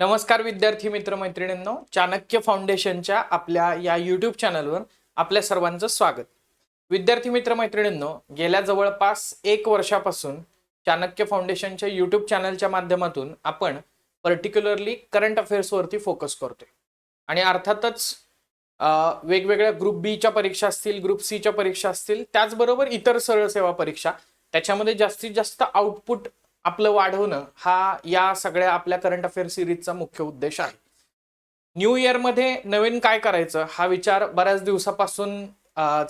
नमस्कार विद्यार्थी मित्र मैत्रिणींनो चाणक्य फाउंडेशनच्या आपल्या या युट्यूब चॅनलवर आपल्या सर्वांचं स्वागत. विद्यार्थी मित्र मैत्रिणींनो गेल्या जवळपास एक वर्षापासून चाणक्य फाउंडेशनच्या युट्यूब चॅनलच्या माध्यमातून आपण पर्टिक्युलरली करंट अफेअर्सवरती फोकस करतोय. आणि अर्थातच वेगवेगळ्या ग्रुप बीच्या परीक्षा असतील ग्रुप सीच्या परीक्षा असतील त्याचबरोबर इतर सरळ सेवा परीक्षा त्याच्यामध्ये जास्तीत जास्त आउटपुट आपलं वाढवणं हा या सगळ्या आपल्या करंट अफेअर सिरीजचा मुख्य उद्देश आहे. न्यू इयरमध्ये नवीन काय करायचं हा विचार बऱ्याच दिवसापासून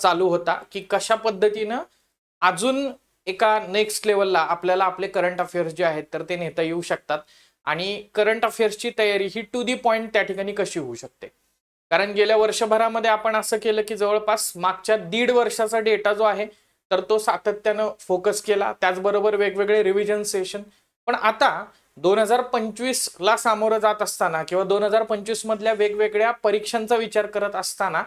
चालू होता की कशा पद्धतीनं अजून एका नेक्स्ट लेवलला आपल्याला आपले करंट अफेअर्स जे आहेत तर ते नेता येऊ शकतात आणि करंट अफेअर्सची तयारी ही टू दी पॉइंट त्या ठिकाणी कशी होऊ शकते? कारण गेल्या वर्षभरामध्ये आपण असं केलं की जवळपास मागच्या दीड वर्षाचा डेटा जो आहे तर तो सातत्यानं फोकस केला. त्याचबरोबर वेगवेगळे रिव्हिजन सेशन पण आता दोन हजार पंचवीस ला सामोरं जात असताना किंवा दोन हजार पंचवीस मधल्या वेगवेगळ्या परीक्षांचा विचार करत असताना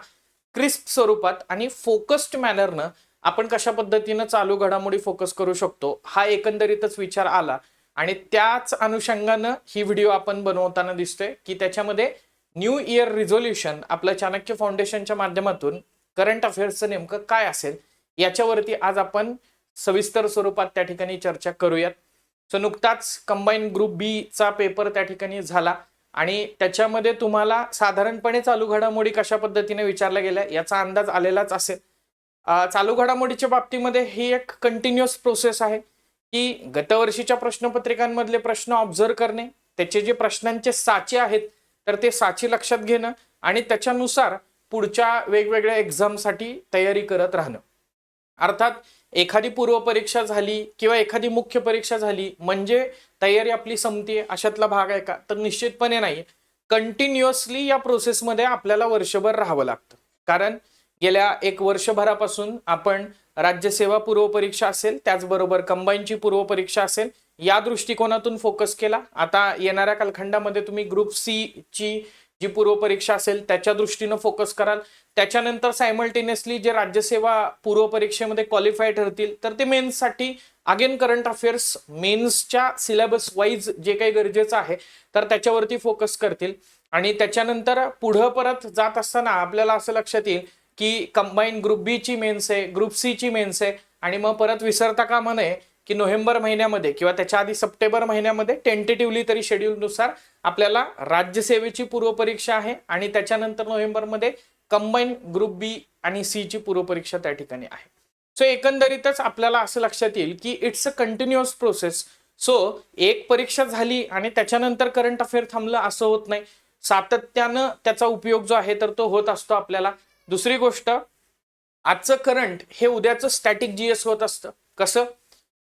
क्रिस्प स्वरूपात आणि फोकस्ड मॅनरनं आपण कशा पद्धतीनं चालू घडामोडी फोकस करू शकतो हा एकंदरीतच विचार आला. आणि त्याच अनुषंगानं ही व्हिडिओ आपण बनवताना दिसतोय की त्याच्यामध्ये न्यू इयर रिझोल्युशन आपल्या चाणक्य फाउंडेशनच्या माध्यमातून करंट अफेअर्सचं नेमकं काय असेल याच्यावरती आज आपण सविस्तर स्वरूपात त्या ठिकाणी चर्चा करूयात. सो नुकताच कंबाईन ग्रुप बी चा पेपर त्या ठिकाणी झाला आणि त्याच्यामध्ये तुम्हाला साधारणपणे चालू घडामोडी कशा पद्धतीने विचारल्या गेल्या याचा अंदाज आलेलाच असेल. चालू घडामोडीच्या बाबतीमध्ये ही एक कंटिन्युअस प्रोसेस आहे की गतवर्षीच्या प्रश्नपत्रिकांमधले प्रश्न ऑब्झर्व करणे त्याचे जे प्रश्नांचे साचे आहेत तर ते साचे लक्षात घेणं आणि त्याच्यानुसार पुढच्या वेगवेगळ्या एक्झामसाठी तयारी करत राहणं. अर्थात एखादी पूर्वपरीक्षा झाली किंवा एखादी मुख्य परीक्षा झाली म्हणजे तयारी आपली संपते अशातला भाग आहे का? तर निश्चितपणे नाही. कंटिन्युअसली या प्रोसेसमध्ये आपल्याला वर्षभर राहावं लागतं. कारण गेल्या एक वर्षभरापासून आपण राज्यसेवा पूर्वपरीक्षा असेल त्याचबरोबर कंबाईनची पूर्वपरीक्षा असेल या दृष्टिकोनातून फोकस केला. आता येणाऱ्या कालखंडामध्ये तुम्ही ग्रुप सी ची जी पूर्वपरीक्षा असेल त्याच्या दृष्टीनं फोकस कराल. त्याच्यानंतर सायमल्टेनियसली जे राज्यसेवा पूर्वपरीक्षेमध्ये क्वालिफाय ठरतील तर ते मेन्ससाठी अगेन करंट अफेअर्स मेन्सच्या सिलेबस वाईज जे काही गरजेचं आहे तर त्याच्यावरती फोकस करतील. आणि त्याच्यानंतर पुढं परत जात असताना आपल्याला असं लक्षात येईल की कंबाईन ग्रुप बी ची मेन्स आहे ग्रुप सी ची मेन्स आहे आणि मग परत विसरता कामा नये. की नोव्हेंबर महिन्यामध्ये किंवा त्याच्या आधी सप्टेंबर महिन्यामध्ये टेंटेटिव्हली तरी शेड्यूलनुसार आपल्याला राज्यसेवेची पूर्वपरीक्षा आहे आणि त्याच्यानंतर नोव्हेंबरमध्ये कंबाईन ग्रुप बी आणि सी ची पूर्वपरीक्षा त्या ठिकाणी आहे. सो एकंदरीतच आपल्याला असं लक्षात येईल की it's a continuous process so एक परीक्षा झाली आणि त्याच्यानंतर करंट अफेअर थांबलं असं होत नाही. सातत्यानं त्याचा उपयोग जो आहे तर तो होत असतो आपल्याला. दुसरी गोष्ट आजचं करंट हे उद्याचं स्टॅटिक जीएस होत असतं. कसं?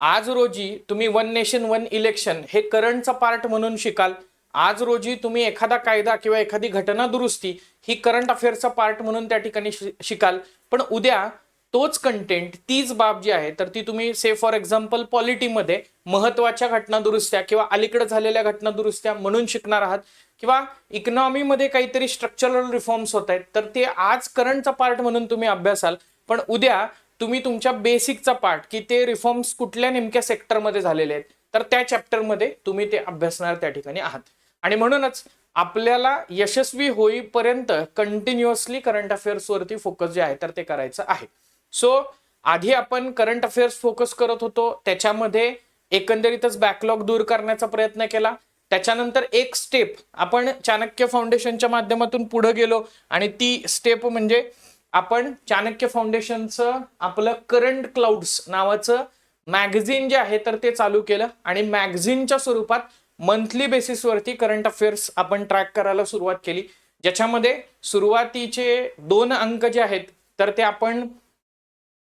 आज रोजी तुम्ही वन नेशन वन इलेक्शन हे करंटचा पार्ट म्हणून शिकाल. आज रोजी तुम्ही एखादा कायदा किंवा एखादी घटना दुरुस्ती ही करंट अफेअरचा पार्ट म्हणून त्या ठिकाणी शिकाल. पण उद्या तोच कंटेंट तीच बाब जी आहे तर ती तुम्ही से फॉर एक्झाम्पल पॉलिटीमध्ये महत्त्वाच्या घटना दुरुस्त्या किंवा अलीकडे झालेल्या घटना दुरुस्त्या म्हणून शिकणार आहात. किंवा इकॉनॉमीमध्ये काहीतरी स्ट्रक्चरल रिफॉर्म्स होत आहेत तर ते आज करंटचा पार्ट म्हणून तुम्ही अभ्यासाल. पण उद्या तुम्ही तुमच्या बेसिकचा पार्ट की ते रिफॉर्म्स कुठल्या नेमक्या सेक्टरमध्ये झालेले आहेत तर त्या चॅप्टरमध्ये तुम्ही ते अभ्यासणार त्या ठिकाणी आहात. आणि म्हणूनच आपल्याला यशस्वी होईपर्यंत कंटिन्युअसली करंट अफेअर्सवरती फोकस जे आहे तर ते करायचं आहे. सो आधी आपण करंट अफेअर्स फोकस करत होतो त्याच्यामध्ये एकंदरीतच बॅकलॉग दूर करण्याचा प्रयत्न केला. त्याच्यानंतर एक स्टेप आपण चाणक्य फाउंडेशनच्या माध्यमातून पुढे गेलो आणि ती स्टेप म्हणजे आपण चाणक्य फाउंडेशनचं आपलं करंट क्लाउड्स नावाचं मॅगझिन जे आहे तर ते चालू केलं. आणि मॅगझिनच्या स्वरूपात मंथली बेसिसवरती करंट अफेअर्स आपण ट्रॅक करायला सुरुवात केली. ज्याच्यामध्ये सुरुवातीचे दोन अंक जे आहेत तर ते आपण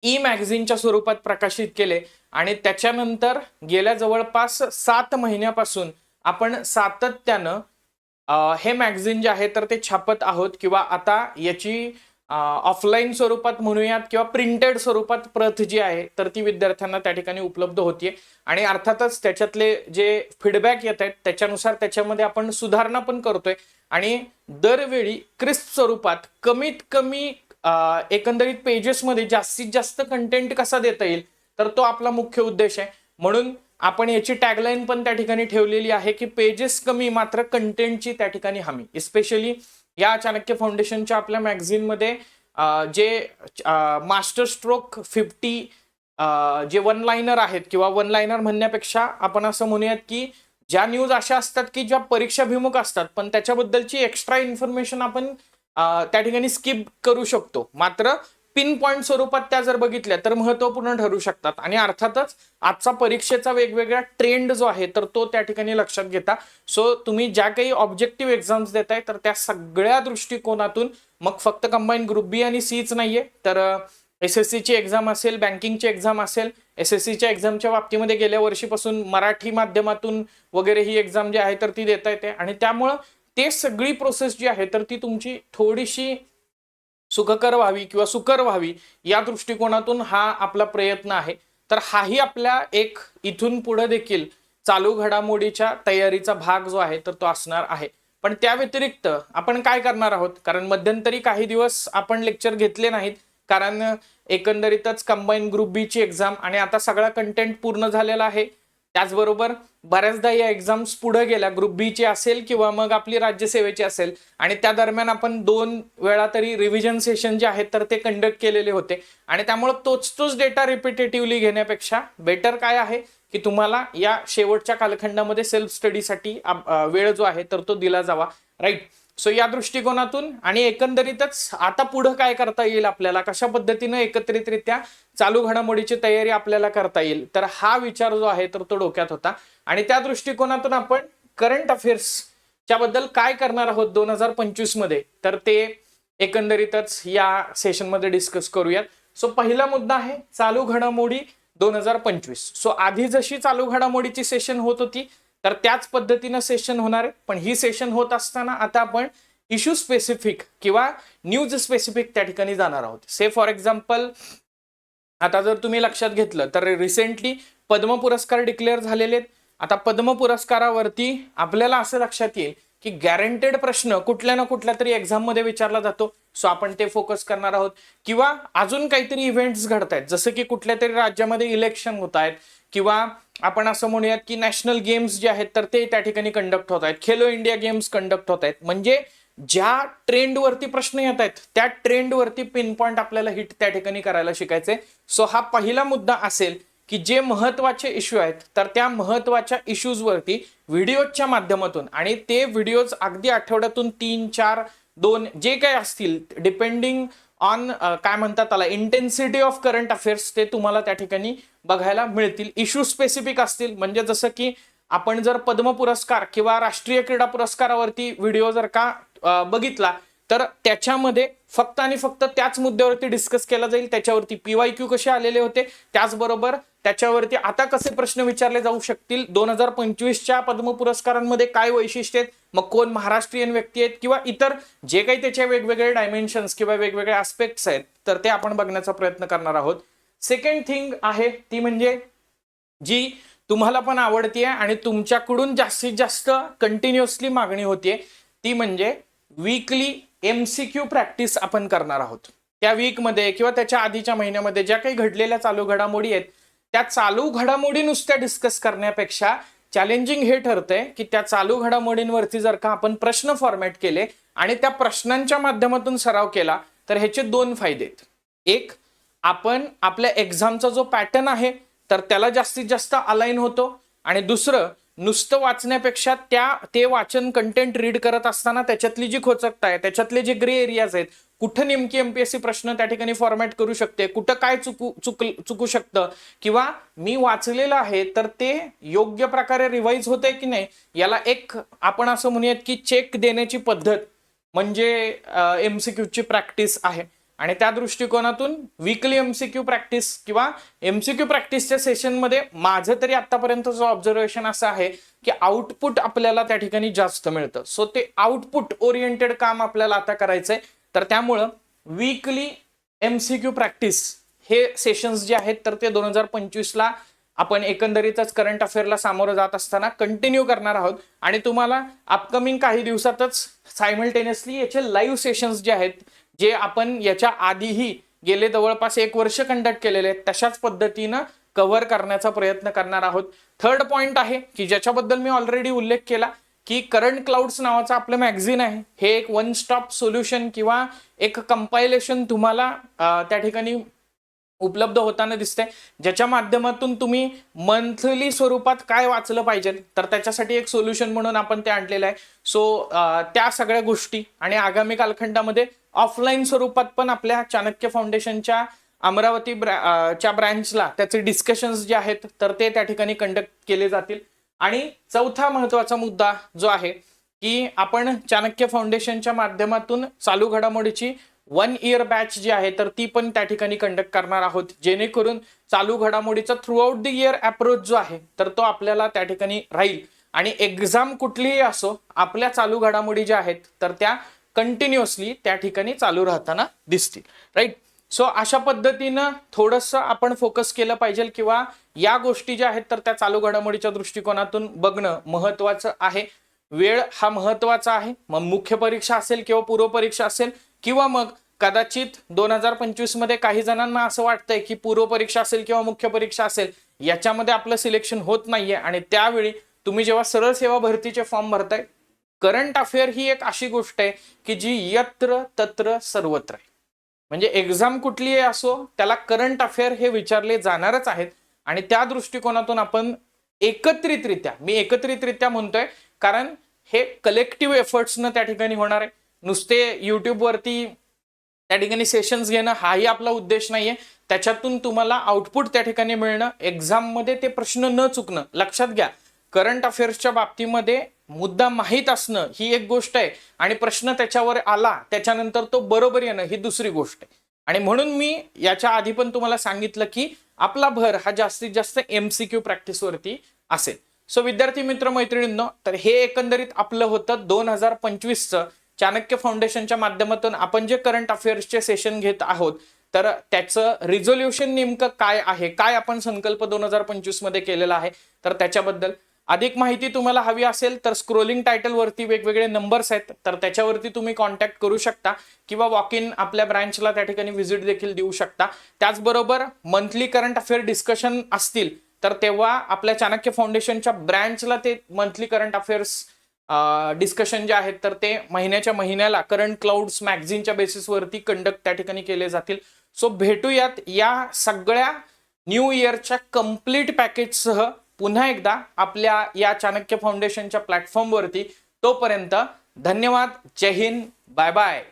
ई मॅगझिनच्या स्वरूपात प्रकाशित केले. आणि त्याच्यानंतर गेल्या जवळपास सात महिन्यापासून आपण सातत्यानं हे मॅगझिन जे आहे तर ते छापत आहोत. किंवा आता याची ऑफलाईन स्वरूपात म्हणूयात किंवा प्रिंटेड स्वरूपात प्रत जी आहे तर ती विद्यार्थ्यांना त्या ठिकाणी उपलब्ध होतीये. आणि अर्थातच त्याच्यातले जे फीडबॅक येत आहेत त्याच्यानुसार त्याच्यामध्ये आपण सुधारणा पण करतोय. आणि दरवेळी क्रिस्प स्वरूपात कमीत कमी एकंदरीत पेजेसमध्ये जास्तीत जास्त कंटेंट कसा देता येईल तर तो आपला मुख्य उद्देश आहे. म्हणून आपण याची टॅगलाईन पण त्या ठिकाणी ठेवलेली आहे की पेजेस कमी मात्र कंटेंटची त्या ठिकाणी हमी. स्पेशली या चाणक्य फाउंडेशनच्या आपल्या मॅगझिनमध्ये जे मास्टर स्ट्रोक फिफ्टी जे वन लाईनर आहेत किंवा वन लाईनर म्हणण्यापेक्षा आपण असं म्हणूयात की ज्या न्यूज अशा असतात की ज्या परीक्षाभिमुख असतात पण त्याच्याबद्दलची एक्स्ट्रा इन्फॉर्मेशन आपण त्या ठिकाणी स्किप करू शकतो. मात्र पिन पॉईंट स्वरूपात त्या जर बघितल्या तर महत्त्वपूर्ण ठरू शकतात. आणि अर्थातच आजचा परीक्षेचा वेगवेगळा ट्रेंड जो आहे तर तो त्या ठिकाणी लक्षात घेता. सो तुम्ही ज्या काही ऑब्जेक्टिव्ह एक्झाम्स देताय तर त्या सगळ्या दृष्टिकोनातून मग फक्त कंबाईन ग्रुप बी आणि सीच नाहीये. तर एस एस सीची एक्झाम असेल बँकिंगची एक्झाम असेल एस एस सीच्या एक्झामच्या बाबतीमध्ये गेल्या वर्षीपासून मराठी माध्यमातून वगैरे ही एक्झाम जी आहे तर ती देता येते आणि त्यामुळं ते सगळी प्रोसेस जी आहे तर ती तुमची थोडीशी सुखकर व्हावी किंवा सुकर व्हावी या दृष्टिकोनातून हा आपला प्रयत्न आहे. तर हाही आपल्या एक इथून पुढे देखील चालू घडामोडीच्या तयारीचा भाग जो आहे तर तो असणार आहे. पण त्या व्यतिरिक्त आपण काय करणार आहोत? कारण मध्यंतरी काही दिवस आपण लेक्चर घेतले नाहीत. कारण एकंदरीतच कंबाईन ग्रुप बीची एक्झाम आणि आता सगळा कंटेंट पूर्ण झालेला आहे. त्याचबरोबर बऱ्याचदा या एक्झाम्स पुढे गेल्या ग्रुप बीची असेल किंवा मग आपली राज्यसेवेची असेल. आणि त्या दरम्यान आपण दोन वेळा तरी रिव्हिजन सेशन जे आहेत तर ते कंडक्ट केलेले होते. आणि त्यामुळे तोच तोच डेटा रिपिटेटिव्हली घेण्यापेक्षा बेटर काय आहे की तुम्हाला या शेवटच्या कालखंडामध्ये सेल्फ स्टडीसाठी वेळ जो आहे तर तो दिला जावा. राईट सो या दृष्टिकोनातून आणि एकंदरीतच आता पुढं काय करता येईल आपल्याला? कशा पद्धतीनं एकत्रितरित्या चालू घडामोडीची तयारी आपल्याला करता येईल? तर हा विचार जो आहे तर तो डोक्यात होता. आणि त्या दृष्टिकोनातून आपण करंट अफेअर्सच्या बद्दल काय करणार आहोत दोन हजार पंचवीसमध्ये तर ते एकंदरीतच या सेशनमध्ये डिस्कस करूयात. सो पहिला मुद्दा आहे चालू घडामोडी दोन हजार पंचवीस. सो आधी जशी चालू घडामोडीची सेशन होत होती तर त्याच पद्धतीनं सेशन होणार आहे. पण ही सेशन होत असताना आता आपण इश्यू स्पेसिफिक किंवा न्यूज स्पेसिफिक त्या ठिकाणी जाणार आहोत. से फॉर एक्झाम्पल आता जर तुम्ही लक्षात घेतलं तर रिसेंटली पद्म पुरस्कार डिक्लेअर झालेले आहेत. आता पद्म पुरस्कारावरती आपल्याला असं लक्षात येईल की गॅरंटेड प्रश्न कुठल्या ना कुठल्या तरी एक्झाममध्ये विचारला जातो. सो आपण ते फोकस करणार आहोत. किंवा अजून काहीतरी इव्हेंट्स घडत आहेत जसं की कुठल्या तरी राज्यामध्ये इलेक्शन होत आहेत. किंवा आपण असं म्हणूयात की नॅशनल गेम्स जे आहेत तर ते त्या ठिकाणी कंडक्ट होत आहेत. खेलो इंडिया गेम्स कंडक्ट होत आहेत. म्हणजे ज्या ट्रेंडवरती प्रश्न येत आहेत त्या ट्रेंडवरती पिन पॉईंट आपल्याला हिट त्या ठिकाणी करायला शिकायचे सो हा पहिला मुद्दा असेल की जे महत्त्वाचे इश्यू आहेत तर त्या महत्त्वाच्या इश्यूजवरती व्हिडिओच्या माध्यमातून आणि ते व्हिडिओज अगदी आठवड्यातून तीन चार दोन जे काही असतील डिपेंडिंग ऑन काय म्हणतात त्याला इंटेन्सिटी ऑफ करंट अफेअर्स ते तुम्हाला त्या ठिकाणी बघायला मिळतील. इश्यू स्पेसिफिक असतील. म्हणजे जसं की आपण जर पद्म पुरस्कार किंवा राष्ट्रीय क्रीडा पुरस्कारावरती व्हिडिओ जर का बघितला तर त्याच्यामध्ये फक्त आणि फक्त त्याच मुद्द्यावरती डिस्कस केला जाईल. त्याच्यावरती पीवाय क्यू कसे आलेले होते त्याचबरोबर त्याच्यावरती आता कसे प्रश्न विचारले जाऊ शकतील दोन हजार पंचवीसच्या पद्म पुरस्कारांमध्ये काय वैशिष्ट्य आहेत मग कोण महाराष्ट्रीयन व्यक्ती आहेत किंवा इतर जे काही त्याचे वेगवेगळे डायमेन्शन्स किंवा वेगवेगळे आस्पेक्ट्स आहेत तर ते आपण बघण्याचा प्रयत्न करणार आहोत. सेकंड थिंग आहे ती म्हणजे जी तुम्हाला पण आवडतीये आणि तुमच्याकडून जास्तीत जास्त कंटिन्युअसली मागणी होतीये ती म्हणजे वीकली एमसीक्यू प्रॅक्टिस आपण करणार आहोत. त्या वीकमध्ये किंवा त्याच्या आधीच्या महिन्यामध्ये ज्या काही घडलेल्या चालू घडामोडी आहेत त्या चालू घडामोडी नुसत्या डिस्कस करण्यापेक्षा चॅलेंजिंग हे ठरतंय की त्या चालू घडामोडींवरती जर का आपण प्रश्न फॉर्मॅट केले आणि त्या प्रश्नांच्या माध्यमातून सराव केला तर ह्याचे दोन फायदे आहेत. एक आपण आपल्या एक्झामचा जो पॅटर्न आहे तर त्याला जास्तीत जास्त अलाईन होतो. आणि दुसरं नुसतं वाचण्यापेक्षा त्या ते वाचन कंटेंट रीड करत असताना त्याच्यातली जी खोचकता आहे त्याच्यातले जे ग्रे एरियाज आहेत कुठं नेमकी एमपीएससी प्रश्न त्या ठिकाणी फॉर्मॅट करू शकते कुठं काय चुकू चुक चुकू शकतं किंवा मी वाचलेलं आहे तर ते योग्य प्रकारे रिवाईज होते की नाही याला एक आपण असं म्हणूयात की चेक देण्याची पद्धत म्हणजे एमसीक्यूची प्रॅक्टिस आहे. आणि त्या दृष्टिकोनातून वीकली एमसीक्यू प्रॅक्टिस किंवा एमसीक्यू प्रॅक्टिसच्या सेशनमध्ये माझं तरी आतापर्यंतचं ऑब्झर्वेशन असं आहे की आउटपुट आपल्याला त्या ठिकाणी जास्त मिळतं. सो ते आउटपुट ओरिएंटेड काम आपल्याला आता करायचंय. तर त्यामुळं वीकली एमसीक्यू प्रॅक्टिस हे सेशन्स जे आहेत तर ते दोन हजार पंचवीसला आपण एकंदरीतच करंट अफेअरला सामोरं जात असताना कंटिन्यू करणार आहोत. आणि तुम्हाला अपकमिंग काही दिवसातच सायमल्टेनियसली याचे लाईव्ह सेशन्स जे आहेत जे आपण याच्या आधीही गेले जवळपास एक वर्ष कंडक्ट केलेले आहेत तशाच पद्धतीनं कव्हर करण्याचा प्रयत्न करणार आहोत. थर्ड पॉइंट आहे की ज्याच्याबद्दल मी ऑलरेडी उल्लेख केला की करंट क्लाउड्स नावाचं आपलं मॅगझिन आहे. हे एक वन स्टॉप सोल्युशन किंवा एक कंपायलेशन तुम्हाला त्या ठिकाणी उपलब्ध होताना दिसते ज्याच्या माध्यमातून तुम्ही मंथली स्वरूपात काय वाचलं पाहिजे तर त्याच्यासाठी एक सोल्युशन म्हणून आपण ते आणलेलं आहे. सो त्या सगळ्या गोष्टी आणि आगामी कालखंडामध्ये ऑफलाईन स्वरूपात पण आपल्या चाणक्य फाउंडेशनच्या अमरावती ब्रॅ च्या ब्रँचला त्याचे डिस्कशन्स जे आहेत तर ते त्या ठिकाणी कंडक्ट केले जातील. आणि चौथा महत्त्वाचा मुद्दा जो आहे की आपण चाणक्य फाउंडेशनच्या माध्यमातून चालू घडामोडीची वन इयर बॅच जी आहे तर ती पण त्या ठिकाणी कंडक्ट करणार आहोत. जेणेकरून चालू घडामोडीचा throughout the year approach जो आहे तर तो आपल्याला त्या ठिकाणी राहील. आणि एक्झाम कुठलीही असो आपल्या चालू घडामोडी ज्या आहेत तर त्या कंटिन्युअसली त्या ठिकाणी चालू राहताना दिसतील. राईट सो अशा पद्धतीनं थोडंसं आपण फोकस केलं पाहिजे किंवा या गोष्टी ज्या आहेत तर त्या चालू घडामोडीच्या दृष्टिकोनातून बघणं महत्वाचं आहे. वेळ हा महत्त्वाचा आहे. मग मुख्य परीक्षा असेल किंवा पूर्व परीक्षा असेल किंवा मग कदाचित दोन हजार पंचवीसमध्ये काही जणांना असं वाटतंय की पूर्व परीक्षा असेल किंवा मुख्य परीक्षा असेल याच्यामध्ये आपलं सिलेक्शन होत नाहीये आणि त्यावेळी तुम्ही जेव्हा सरळ सेवा भरतीचे फॉर्म भरताय करंट अफेअर ही एक अशी गोष्ट आहे की जी यत्र तत्र सर्वत्र आहे. म्हणजे एक्झाम कुठलीही असो त्याला करंट अफेअर हे विचारले जाणारच आहेत आणि त्या दृष्टिकोनातून आपण एकत्रितरित्या मी एकत्रितरित्या म्हणतोय कारण हे कलेक्टिव्ह एफर्ट्सनं त्या ठिकाणी होणार आहे. नुसते यूट्यूबवरती त्या ठिकाणी सेशन्स घेणं हाही आपला उद्देश नाहीये. त्याच्यातून तुम्हाला आउटपुट त्या ठिकाणी मिळणं एक्झाममध्ये ते प्रश्न न चुकणं लक्षात घ्या. करंट अफेअर्सच्या बाबतीमध्ये मुद्दा माहीत असणं ही एक गोष्ट आहे. आणि प्रश्न त्याच्यावर आला त्याच्यानंतर तो बरोबर येणं ही दुसरी गोष्ट आहे. आणि म्हणून मी याच्या आधी पण तुम्हाला सांगितलं की आपला भर हा जास्तीत जास्त एमसीक्यू प्रॅक्टिसवरती असेल. सो विद्यार्थी मित्र मैत्रिणींनो तर हे एकंदरीत आपलं होतं दोन हजार पंचवीसचं. चाणक्य फाउंडेशनच्या माध्यमातून आपण जे करंट अफेअर्सचे सेशन घेत आहोत तर त्याचं रिझोल्युशन नेमकं काय आहे? काय आपण संकल्प दोन हजार पंचवीसमध्ये केलेला आहे? तर त्याच्याबद्दल अधिक माहिती तुम्हाला हवी असेल तर स्क्रोलिंग टायटलवरती वेगवेगळे नंबर्स आहेत तर त्याच्यावरती तुम्ही कॉन्टॅक्ट करू शकता किंवा वॉक इन आपल्या ब्रँचला त्या ठिकाणी व्हिजिट देखील देऊ शकता. त्याचबरोबर मंथली करंट अफेअर डिस्कशन असतील तर तेव्हा आपल्या चाणक्य फाउंडेशनच्या ब्रँचला ते मंथली करंट अफेअर्स डिस्कशन जे आहेत तर ते महिन्याच्या महिन्याला करंट क्लाउड्स मॅगझिनच्या बेसिसवरती कंडक्ट त्या ठिकाणी केले जातील. सो भेटूयात या सगळ्या न्यू इयरच्या कंप्लीट पॅकेजसह पुन्हा एकदा आपल्या या चाणक्य फाउंडेशनच्या प्लॅटफॉर्मवरती तोपर्यंत धन्यवाद. जय हिंद. Bye bye